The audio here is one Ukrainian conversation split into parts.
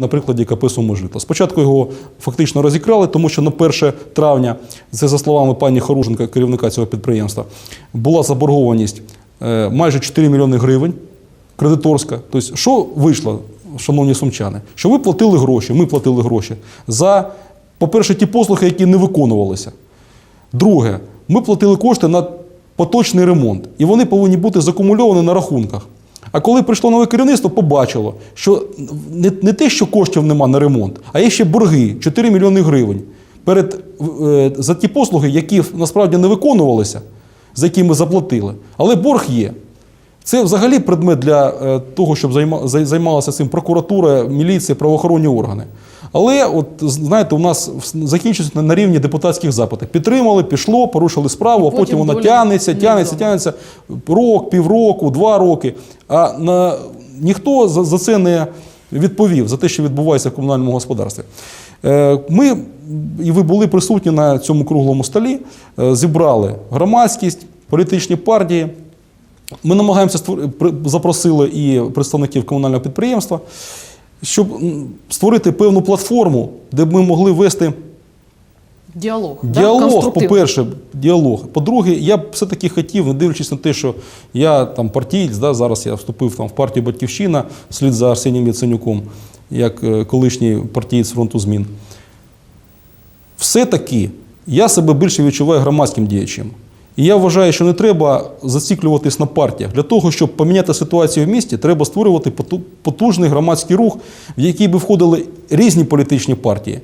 На прикладі КП «Суможита». Спочатку його фактично розікрали, тому що на 1 травня, це за словами пані Хоруженка, керівника цього підприємства, була заборгованість е, майже 4 мільйони гривень кредиторська. Тобто, що вийшло, шановні сумчани? Що ви платили гроші, ми платили гроші за, по-перше, ті послуги, які не виконувалися. Друге, ми платили кошти на поточний ремонт, і вони повинні бути закумульовані на рахунках. А коли прийшло нове керівництво, побачило, що не, не те, що коштів нема на ремонт, а є ще борги 4 мільйони гривень перед, е, за ті послуги, які насправді не виконувалися, за які ми заплатили. Але борг є. Це взагалі предмет для е, того, щоб займа- займалася цим прокуратура, міліція, правоохоронні органи. Але, от знаєте, у нас закінчується на- рівні депутатських запитів. Підтримали, пішло, порушили справу, а Потім потім вона доля тягнеться, тягнеться, рок, півроку, два роки. А на, ніхто за, за це не відповів, за те, що відбувається в комунальному господарстві. Е, Ми, і ви були присутні на цьому круглому столі, е, зібрали громадськість, політичні партії. Ми намагаємося запросили і представників комунального підприємства, щоб створити певну платформу, де б ми могли вести Діалог. Діалог, конструктивний. по-перше, діалог. По-друге, я б все-таки хотів, не дивлячись на те, що я там партієць, да, зараз я вступив там, в партію Батьківщина вслід за Арсенієм Яценюком, як е, колишній партієць фронту змін. Все-таки я себе більше відчуваю громадським діячем. І я вважаю, що не треба зациклюватись на партіях. Для того, щоб поміняти ситуацію в місті, треба створювати потужний громадський рух, в який би входили різні політичні партії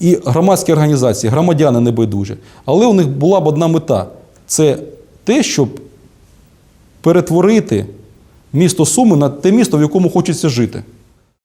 і громадські організації, громадяни небайдужі. Але у них була б одна мета це те, щоб перетворити місто Суми на те місто, в якому хочеться жити.